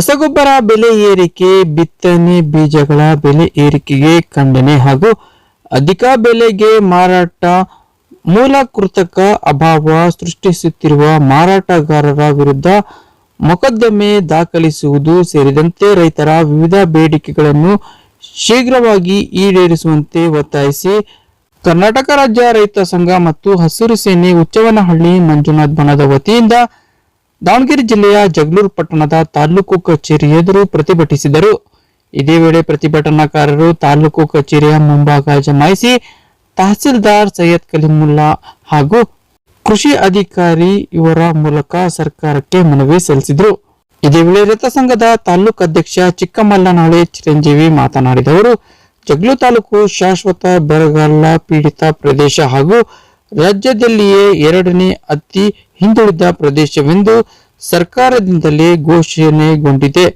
ರಸಗೊಬ್ಬರ ಬೆಲೆ ಏರಿಕೆ, ಬಿತ್ತನೆ ಬೀಜಗಳ ಬೆಲೆ ಏರಿಕೆಗೆ ಖಂಡನೆ ಹಾಗೂ ಅಧಿಕ ಬೆಲೆಗೆ ಮಾರಾಟ ಮೂಲ ಕೃತಕ ಅಭಾವ ಸೃಷ್ಟಿಸುತ್ತಿರುವ ಮಾರಾಟಗಾರರ ವಿರುದ್ಧ ಮೊಕದ್ದಮೆ ದಾಖಲಿಸುವುದು ಸೇರಿದಂತೆ ರೈತರ ವಿವಿಧ ಬೇಡಿಕೆಗಳನ್ನು ಶೀಘ್ರವಾಗಿ ಈಡೇರಿಸುವಂತೆ ಒತ್ತಾಯಿಸಿ ಕರ್ನಾಟಕ ರಾಜ್ಯ ರೈತ ಸಂಘ ಮತ್ತು ಹಸಿರು ಸೇನೆ ಹುಚ್ಚವನಹಳ್ಳಿ ಮಂಜುನಾಥ್ ಬಣದ ವತಿಯಿಂದ ದಾವಣಗೆರೆ ಜಿಲ್ಲೆಯ ಜಗಳೂರು ಪಟ್ಟಣದ ತಾಲೂಕು ಕಚೇರಿ ಎದುರು ಪ್ರತಿಭಟಿಸಿದರು. ಇದೇ ವೇಳೆ ಪ್ರತಿಭಟನಾಕಾರರು ತಾಲೂಕು ಕಚೇರಿಯ ಮುಂಭಾಗ ಜಮಾಯಿಸಿ ತಹಸೀಲ್ದಾರ್ ಸೈಯದ್ ಕಲಿಮುಲ್ಲಾ ಹಾಗೂ ಕೃಷಿ ಅಧಿಕಾರಿ ಇವರ ಮೂಲಕ ಸರ್ಕಾರಕ್ಕೆ ಮನವಿ ಸಲ್ಲಿಸಿದರು. ಇದೇ ವೇಳೆ ರೈತ ಸಂಘದ ತಾಲೂಕು ಅಧ್ಯಕ್ಷ ಚಿಕ್ಕಮಲ್ಲನಾಳೆ ಚಿರಂಜೀವಿ ಮಾತನಾಡಿದವರು ಜಗ್ಲು ತಾಲೂಕು ಶಾಶ್ವತ ಬರಗಾಲ ಪೀಡಿತ ಪ್ರದೇಶ ಹಾಗೂ ರಾಜ್ಯದಲ್ಲಿಯೇ ಎರಡನೇ ಅತಿ ಹಿಂದುಳಿದ ಪ್ರದೇಶವೆಂದು ಸರ್ಕಾರದಿಂದಲೇ ಘೋಷಣೆಗೊಂಡಿದೆ.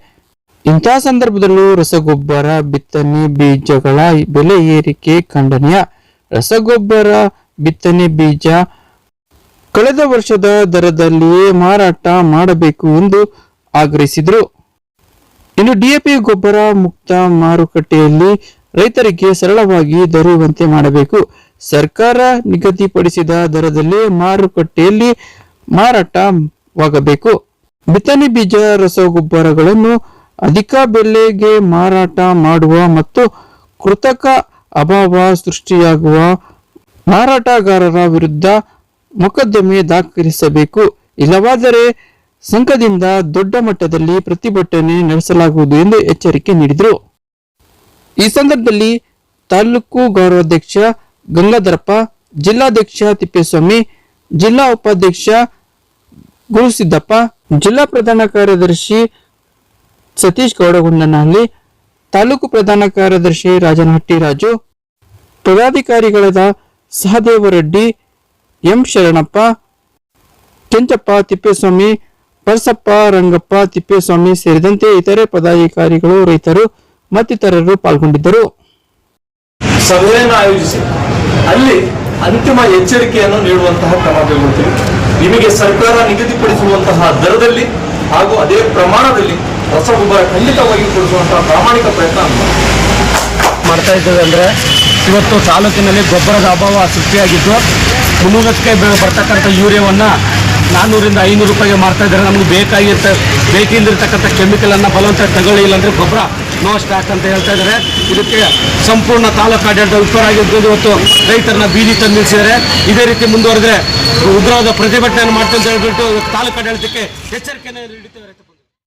ಇಂತಹ ಸಂದರ್ಭದಲ್ಲೂ ರಸಗೊಬ್ಬರ ಬಿತ್ತನೆ ಬೀಜಗಳ ಬೆಲೆ ಏರಿಕೆ ಖಂಡನೀಯ. ರಸಗೊಬ್ಬರ ಬಿತ್ತನೆ ಬೀಜ ಕಳೆದ ವರ್ಷದ ದರದಲ್ಲಿಯೇ ಮಾರಾಟ ಮಾಡಬೇಕು ಎಂದು ಆಗ್ರಹಿಸಿದರು. ಇನ್ನು ಡಿಎಪಿ ಗೊಬ್ಬರ ಮುಕ್ತ ಮಾರುಕಟ್ಟೆಯಲ್ಲಿ ರೈತರಿಗೆ ಸರಳವಾಗಿ ದೊರೆಯುವಂತೆ ಮಾಡಬೇಕು. ಸರ್ಕಾರ ನಿಗದಿಪಡಿಸಿದ ದರದಲ್ಲಿ ಮಾರುಕಟ್ಟೆಯಲ್ಲಿ ಮಾರಾಟವಾಗಬೇಕು. ಬಿತ್ತನೆ ಬೀಜ, ರಸಗೊಬ್ಬರಗಳನ್ನು ಅಧಿಕ ಬೆಲೆಗೆ ಮಾರಾಟ ಮಾಡುವ ಮತ್ತು ಕೃತಕ ಅಭಾವ ಸೃಷ್ಟಿಯಾಗುವ ಮಾರಾಟಗಾರರ ವಿರುದ್ಧ ಮೊಕದ್ದಮೆ ದಾಖಲಿಸಬೇಕು. ಇಲ್ಲವಾದರೆ ಸಂಘದಿಂದ ದೊಡ್ಡ ಮಟ್ಟದಲ್ಲಿ ಪ್ರತಿಭಟನೆ ನಡೆಸಲಾಗುವುದು ಎಂದು ಎಚ್ಚರಿಕೆ ನೀಡಿದರು. ಈ ಸಂದರ್ಭದಲ್ಲಿ ತಾಲೂಕು ಗೌರವಾಧ್ಯಕ್ಷ ಗಂಗಾಧರಪ್ಪ, ಜಿಲ್ಲಾಧ್ಯಕ್ಷ ತಿಪ್ಪೇಸ್ವಾಮಿ, ಜಿಲ್ಲಾ ಉಪಾಧ್ಯಕ್ಷ ಗುರುಸಿದ್ದಪ್ಪ, ಜಿಲ್ಲಾ ಪ್ರಧಾನ ಕಾರ್ಯದರ್ಶಿ ಸತೀಶ್ ಗೌಡಗೊಂಡನಹಳ್ಳಿ, ತಾಲೂಕು ಪ್ರಧಾನ ಕಾರ್ಯದರ್ಶಿ ರಾಜನಹಟ್ಟಿ ರಾಜು, ಪದಾಧಿಕಾರಿಗಳಾದ ಸಹದೇವರೆಡ್ಡಿ, ಎಂ ಶರಣಪ್ಪ, ಕೆಂಚಪ್ಪ ತಿಪ್ಪೇಸ್ವಾಮಿ ಪರಸಪ್ಪ ರಂಗಪ್ಪ ತಿಪ್ಪೇಸ್ವಾಮಿ ಸೇರಿದಂತೆ ಇತರೆ ಪದಾಧಿಕಾರಿಗಳು, ರೈತರು ಮತ್ತಿತರರು ಪಾಲ್ಗೊಂಡಿದ್ದರು. ಸಭೆಯನ್ನು ಆಯೋಜಿಸಿ. ಅಲ್ಲಿ ಅಂತಿಮ ಎಚ್ಚರಿಕೆಯನ್ನು ನೀಡುವಂತಹ ಕ್ರಮ ಕೈಗೊಳ್ತೀವಿ ನಿಮಗೆ ಸರ್ಕಾರ ನಿಗದಿಪಡಿಸುವಂತಹ ದರದಲ್ಲಿ ಹಾಗೂ ಅದೇ ಪ್ರಮಾಣದಲ್ಲಿ ರಸಗೊಬ್ಬರ ಖಂಡಿತವಾಗಿ ಕೊಡಿಸುವಂತಹ ಪ್ರಾಮಾಣಿಕ ಪ್ರಯತ್ನ ಮಾಡ್ತಾ ಇದ್ದೇವೆ ಅಂದರೆ ಇವತ್ತು ತಾಲೂಕಿನಲ್ಲಿ ಗೊಬ್ಬರದ ಅಭಾವ ಸೃಷ್ಟಿಯಾಗಿದ್ದು, ಮುನ್ನೂರಕ್ಕೆ ಬರ್ತಕ್ಕಂಥ ಯೂರಿಯಾವನ್ನು ನಾನ್ನೂರಿಂದ ಐನೂರು ರೂಪಾಯಿಗೆ ಮಾರ್ತಾ ಇದ್ದಾರೆ. ನಮಗೆ ಬೇಕಾಗಿರ್ತ ಕೆಮಿಕಲ್ ಕೆಮಿಕಲನ್ನು ಬಲವಂತ ತಗೊಳ್ಳಿ ಇಲ್ಲಾಂದರೆ ಗೊಬ್ಬರ ನೋ ಸ್ಟಾಕ್ ಅಂತ ಹೇಳ್ತಾ ಇದ್ದಾರೆ. ಇದಕ್ಕೆ ಸಂಪೂರ್ಣ ತಾಲೂಕು ಆಡಳಿತ ವಿಫಲರಾಗಿದ್ದು ಇವತ್ತು ರೈತರನ್ನ ಬೀದಿ ತಂದು ನಿಲ್ಲಿಸಿದ್ದಾರೆ. ಇದೇ ರೀತಿ ಮುಂದುವರೆದ್ರೆ ಉಗ್ರವಾದ ಪ್ರತಿಭಟನೆಯನ್ನು ಮಾಡ್ತಂತ ಹೇಳ್ಬಿಟ್ಟು ಇವತ್ತು ತಾಲೂಕು ಆಡಳಿತಕ್ಕೆ ಎಚ್ಚರಿಕೆಯನ್ನು ನೀಡುತ್ತೇವೆ